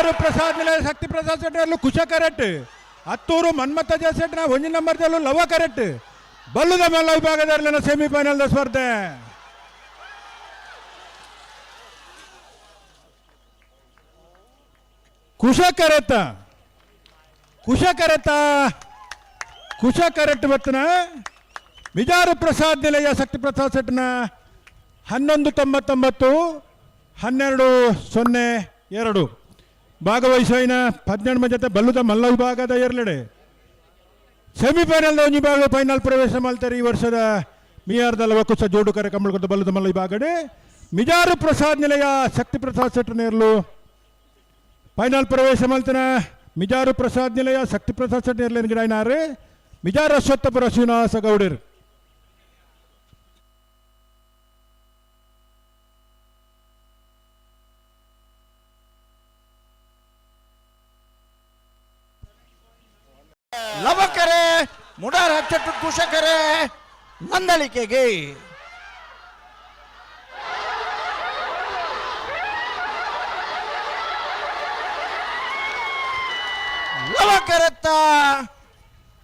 ಮಿಜಾರು ಪ್ರಸಾದ್ ಶಕ್ತಿ ಪ್ರಸಾದ್ ಸೆಟ್ನಲ್ಲೂ ಕುಶ ಕರೆಟ್ ಹತ್ತೂರು ಮನ್ಮಥ ಸೆಟ್ನ ನಂಬರ್ ನಂಬರ್ದಲ್ಲೂ ಲವ ಕರೆಟ್ ಬಲ್ಲುದ ಮಲ್ಲ ವಿಭಾಗದಲ್ಲಿನ ಸೆಮಿಫೈನಲ್ ಸ್ಪರ್ಧೆ. ಕುಶ ಕರೆತ. ಕುಶ ಕರೆತ. ಕುಶ ಕರೆಟ್ ಬತ್ತನ. ವಿಜಾರು ಪ್ರಸಾದ್ ನಿಲಯ ಶಕ್ತಿ ಪ್ರಸಾದ್ ಸೆಟ್ನ ಹನ್ನೊಂದು ತೊಂಬತ್ತೊಂಬತ್ತು, ಹನ್ನೆರಡು ಸೊನ್ನೆ ಎರಡು. ಭಾಗವಹಿಸುವಿನ ಹದಿನೆಂಟು ಜೊತೆ ಬಲ್ಲುದ ಮಲ್ಲ ವಿಭಾಗದ ಎರಡೆಡೆ ಸೆಮಿಫೈನಲ್ ಒಂದು ಭಾಗ ಫೈನಲ್ ಪ್ರವೇಶ ಮಾಡ್ತಾರೆ ಈ ವರ್ಷದ ಮಿಯಾರ್ದಲ್ಲ ಒಕ್ಕುಸ ಜೋಡು ಕರೆ ಬಲ್ಲುದ ಮಲ್ಲ ವಿಭಾಗಡೆ ಮಿಜಾರು ಪ್ರಸಾದ್ ನಿಲಯ, ಶಕ್ತಿ ಪ್ರಸಾದ್ ಶೆಟ್ಟ ನೇರ್ಲು. ಫೈನಲ್ ಪ್ರವೇಶ ಮಾಡ್ತಾನೆ ಮಿಜಾರು ಪ್ರಸಾದ್ ನಿಲಯ, ಶಕ್ತಿ ಪ್ರಸಾದ್ ಸೆಟ್ ನೇರ್ಲೇನು ಗಿಡ ಏನಾರು ಮಿಜಾರು ಅಶ್ವತ್ಥಪುರ ಶ್ರೀನಿವಾಸ ಗೌಡರು. ಲವಕರೆ, ಮುಡಾರ ಹಚ್ಚಟ್ಟು ಕುಶಕರೆ, ನಂದಳಿಕೆಗೆ. ಲವಕರೆತ್ತ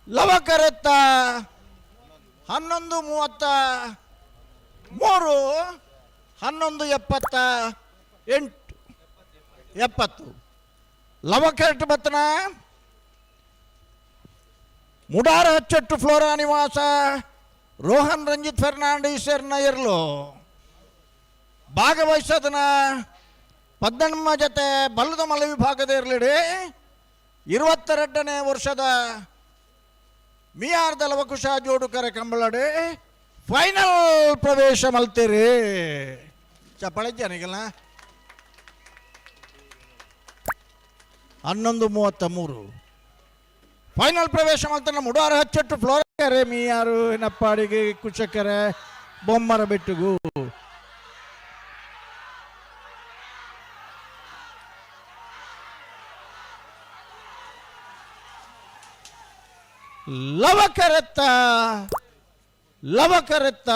ಲವಕರೆತ್ತ, ಹನ್ನೊಂದು ಮೂವತ್ತ, ಮೂರು, ಹನ್ನೊಂದು ಎಪ್ಪತ್ತ ಎಂಟು, ಎಪ್ಪತ್ತು. ಲವಕರೆಟ್ ಬತ್ತನ ಮುಡಾರ ಹಚ್ಚಟ್ಟು ಫ್ಲೋರಾ ನಿವಾಸ. ರೋಹನ್ ರಂಜಿತ್ ಫೆರ್ನಾಂಡಿಸ್ ಎರ್ಲು ಭಾಗವಹಿಸೋದನ್ನ ಪದ್ದಣ್ಣ ಜೊತೆ ಬಲ್ಲದ ಮಲ ವಿಭಾಗದ ಇರಲಿಡಿ. ಇರುವತ್ತೆರಡನೇ ವರ್ಷದ ಮಿಯಾರ್ದ ಲವಕುಶ ಜೋಡುಕರ ಕಂಬಳಡೆ. ಫೈನಲ್ ಪ್ರವೇಶ ಮಲ್ತೀರಿ. ಚಪ್ಪಾಳೆ ಜನಗಲ್ಲ. ಹನ್ನೊಂದು ಮೂವತ್ತ ಮೂರು. ಫೈನಲ್ ಪ್ರವೇಶ ಮಾಡ್ತಾನೆ ಮುಡಾರ ಹಚ್ಚಟ್ಟು ಫ್ಲೋರಕರೆ ಮೀಯಾರು ನಪ್ಪಾಡಿಗೆ ಕುಚಕರೆ, ಬೊಮ್ಮರ ಬೆಟ್ಟುಗು. ಲವಕರೆತ್ತ ಲವಕರೆತ್ತ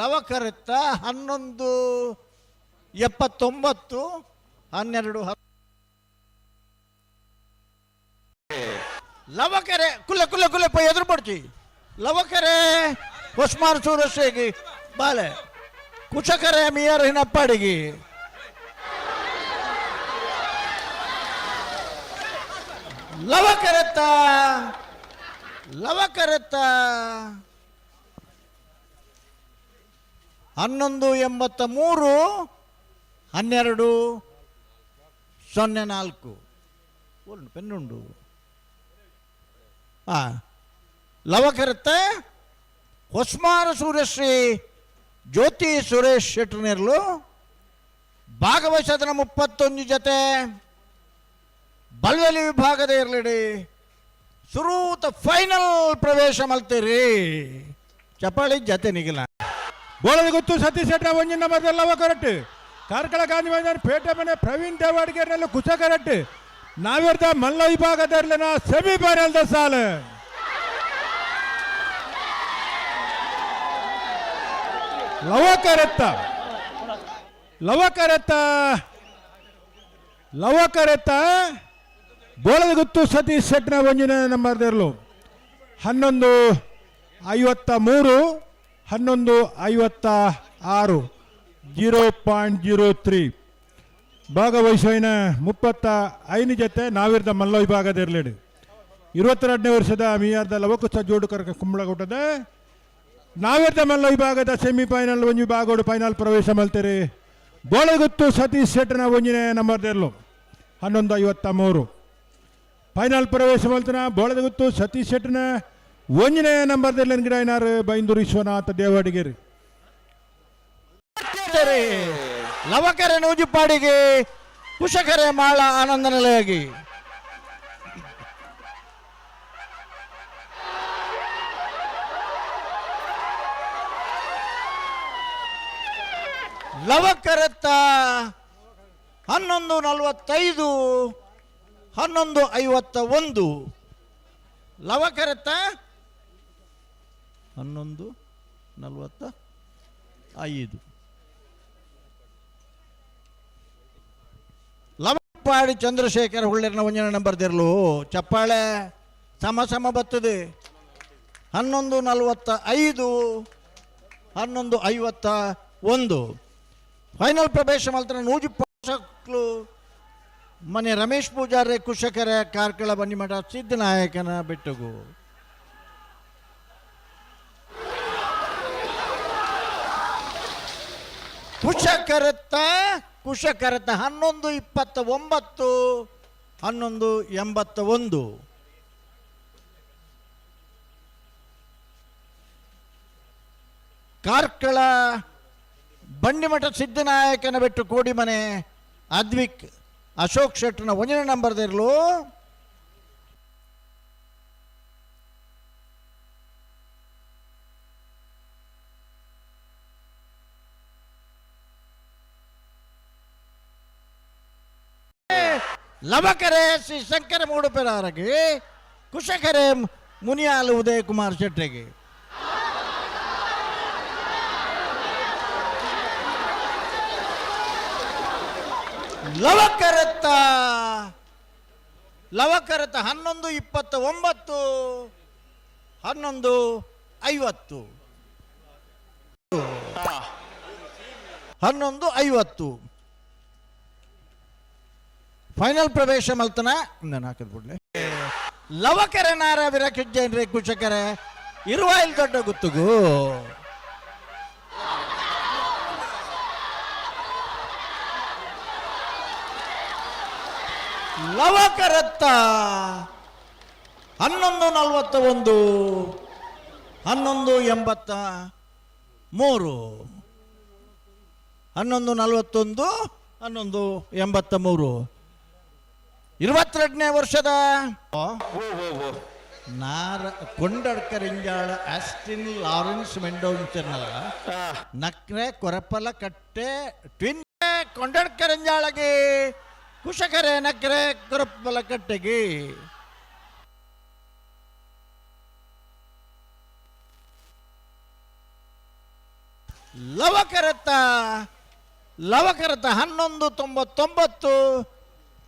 ಲವಕರೆತ್ತ ಹನ್ನೊಂದು ಎಪ್ಪತ್ತೊಂಬತ್ತು, ಹನ್ನೆರಡು ಲವಕರೆ, ಕುಲ್ಲ ಕುಲ್ಲ ಕುಲ್ಲ, ಪೈ ಎದುರು ಪಡ್ಚಿ ಲವಕರೆ, ಹೊಸ್ಮಾರ್ ಸೂರಸ್ಸಿಗೆ ಬಾಲೆ. ಕುಚಕರೆ, ಮಿಯರ್ ಹಿನಪ್ಪಾಡಿಗಿ ಲವಕರೆತ್ತ ಲವಕರೆತ್ತ. ಹನ್ನೊಂದು ಎಂಬತ್ತ ಮೂರು, ಹನ್ನೆರಡು, ಸೊನ್ನೆ ನಾಲ್ಕು. ಪೆನ್ನುಂಡು. ಆ, ಲವಕರತ್ತೆ, ಹೊಸ್ಮಾರ ಸೂರ್ಯಶ್ರೀ ಜ್ಯೋತಿ ಸುರೇಶ್ ಶೆಟ್ರನೇರ್ಲು ಭಾಗವಹಿಸೋದನ್ನ ಮುಪ್ಪತ್ತೊಂದು ಜೊತೆ, ಬಲ್ವಲಿ ವಿಭಾಗದ ಇರಲಿಡಿ, ಸುರೂತ ಫೈನಲ್ ಪ್ರವೇಶ ಮಲ್ತೀರಿ. ಚಪಾಳಿ ಜತೆ ನಿಗಿಲ. ಬೋಳದ ಗೊತ್ತು ಸತೀಶ್ ಶೆಟ್ಟ ಒಂಜಿ ನಂಬರ್ ಲವ ಕರೆಕ್ಟ್ ಕಾರ್ಕಳ ಗಾಂಧಿ ಮೈದಾನ ಪೇಟೆ ಮನೆ ಪ್ರವೀಣ್ ದೇವಾಡಿಗೆರ್ನಲ್ಲೂ ಕುಸ ಕರೆಕ್ಟ್ ನಾವಿರ್ದ ಮಲ್ಲ ವಿಭಾಗದಲ್ಲಿನ ಸೆಮಿಫೈನಲ್ ಸಾಲ. ಲವಕರೆತ್ತ. ಲವಕರೆತ್ತ. ಲವಕರೆತ್ತ. ಲವ ಕರೆತ್ತ ಬೋಳದ ಗುತ್ತು ಸತೀಶ್ ಶೆಟ್ನ ಒಂಜಿನ ನಂಬರ್ದಿರ್ಲು ಹನ್ನೊಂದು ಐವತ್ತ ಮೂರು, ಹನ್ನೊಂದು ಐವತ್ತ ಆರು. Zero point zero three. ಭಾಗವಹಿಸುವಿನ ಮುಪ್ಪತ್ತ ಐನು ಜೊತೆ ನಾವಿರ್ದ ಮಲ್ಲ ವಿಭಾಗದ ಇರಲಿಡಿ. ಇರುವತ್ತೆರಡನೇ ವರ್ಷದ ಮಿಯಾರ್ದ ಲವಕುಸ ಜೋಡುಕರ ಕುಂಬಳಗೂಟದ ನಾವಿರ್ದ ಮಲ್ಲ ವಿಭಾಗದ ಸೆಮಿಫೈನಲ್ ಒಂಜಿ ಭಾಗೋಡು ಫೈನಲ್ ಪ್ರವೇಶ ಮಲ್ತೀರಿ. ಬೋಳಗುತ್ತು ಸತೀಶ್ ಶೆಟ್ಟರ್ನ ಒಂಜಿನೇ ನಂಬರ್ದೆರ್ಲು ಹನ್ನೊಂದು ಐವತ್ತ ಮೂರು ಫೈನಲ್ ಪ್ರವೇಶ ಮಲ್ತನ ಬೋಳದಗುತ್ತು ಸತೀಶ್ ಶೆಟ್ಟನ ಒಂಜಿನೇ ನಂಬರ್ ನಂಬರ್ದಲ್ಲಿ ಗಿಡ ಏನಾರು ಬೈಂದೂರು ವಿಶ್ವನಾಥ ದೇವಾಡಿಗೆರಿ ಲವಕರೆ ನೂಜುಪಾಡಿಗೆ ಕುಶಕರೆ ಮಾಳ ಆನಂದ ನಿಲಯಗಿ. ಲವಕರತ್ತ ಹನ್ನೊಂದು ನಲವತ್ತೈದು, ಹನ್ನೊಂದು ಐವತ್ತ ಒಂದು. ಲವಕರತ್ತ ಹನ್ನೊಂದು ನಲವತ್ತ ಐದು. ನೂಜಿಪ್ಪಾಡಿ ಚಂದ್ರಶೇಖರ್ ಹುಳ್ಳೇರಿನ ಒಂಜನ ನಂಬರ್ ತೆರಲು. ಚಪ್ಪಾಳೆ ಸಮ ಸಮ ಬರ್ತದೆ ಹನ್ನೊಂದು ನಲವತ್ತ ಐದು, ಹನ್ನೊಂದು ಐವತ್ತ ಒಂದು. ಫೈನಲ್ ಪ್ರವೇಶ ಮಾಡ್ತಾರೆ ನೂಜಿ ಪೋಷಕ್ಲು ಮನೆ ರಮೇಶ್ ಪೂಜಾರಿ, ಕುಶಕರ, ಕಾರ್ಕಳ, ಬನ್ನಿಮಠ ಸಿದ್ದನಾಯಕನ ಬೆಟ್ಟಗು. ಕುಶಕರತ್ತ ಕುಶಕರತ್ತ ಹನ್ನೊಂದು ಇಪ್ಪತ್ತ ಒಂಬತ್ತು ಹನ್ನೊಂದು ಎಂಬತ್ತ ಒಂದು ಕಾರ್ಕಳ ಬಂಡಿಮಠ ಸಿದ್ದನಾಯಕನ ಬೆಟ್ಟು ಕೋಡಿಮನೆ ಅದ್ವಿಕ್ ಅಶೋಕ್ ಶೆಟ್ಟನ ಒಂದನೇ ನಂಬರ್ದಿರಲು? ಲವಕರೆ ಶ್ರೀ ಶಂಕರ ಮೂಡುಪೆರಾರಗೆ ಕುಶಕರೆ ಮುನಿಯಾಲು ಉದಯ ಕುಮಾರ್ ಶೆಟ್ಟಿಗೆ. ಲವಕರತ್ತ ಲವಕರತ್ತ ಹನ್ನೊಂದು ಇಪ್ಪತ್ತ ಒಂಬತ್ತು, ಹನ್ನೊಂದು ಐವತ್ತು. ಹನ್ನೊಂದು ಐವತ್ತು. ಫೈನಲ್ ಪ್ರವೇಶ ಮಲ್ತನ. ನಾನು ಹಾಕಿದ್ ಬಿಡ್ಲಿ ಲವಕರೆ ನಾರ ವಿರಕಿಜ್ಜೇನ್ರಿ ಕುಶಕರೆ. ಇರುವ ಇಲ್ಲಿ ದೊಡ್ಡ ಗುತ್ತುಗು. ಲವಕರತ್ತ ಹನ್ನೊಂದು ನಲವತ್ತ ಒಂದು, ಹನ್ನೊಂದು ಎಂಬತ್ತ ಮೂರು, ಹನ್ನೊಂದು ನಲವತ್ತೊಂದು, ಹನ್ನೊಂದು ಎಂಬತ್ತ ಮೂರು. ಇರುವತ್ತೆರಡನೇ ವರ್ಷದ ನಾರ ಕೊಂಡಡ್ಕರಿಂಜಾಳ ಆಸ್ಟಿನ್ ಲಾರೆನ್ಸ್ ಮೆಂಡೋನ್ಸನಲ್ಲ ನಕ್ರೆ ಕೊರಪಲ ಕಟ್ಟೆ ಟ್ವಿನ್ ಕೊಂಡಡ್ಕರಿಂಜಾಳಗೆ ಕುಶಕರೆ ನಕ್ರೆ ಕೊರಪಲ ಕಟ್ಟೆಗೆ. ಲವಕರತ ಲವಕರತ ಹನ್ನೊಂದು ತೊಂಬತ್ತೊಂಬತ್ತು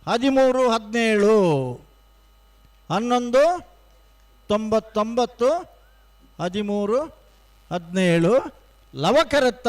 ಹದಿಮೂರು ಹದಿನೇಳು. ಹನ್ನೊಂದು ತೊಂಬತ್ತೊಂಬತ್ತು ಹದಿಮೂರು ಹದಿನೇಳು. ಲವಕರತ್ತ.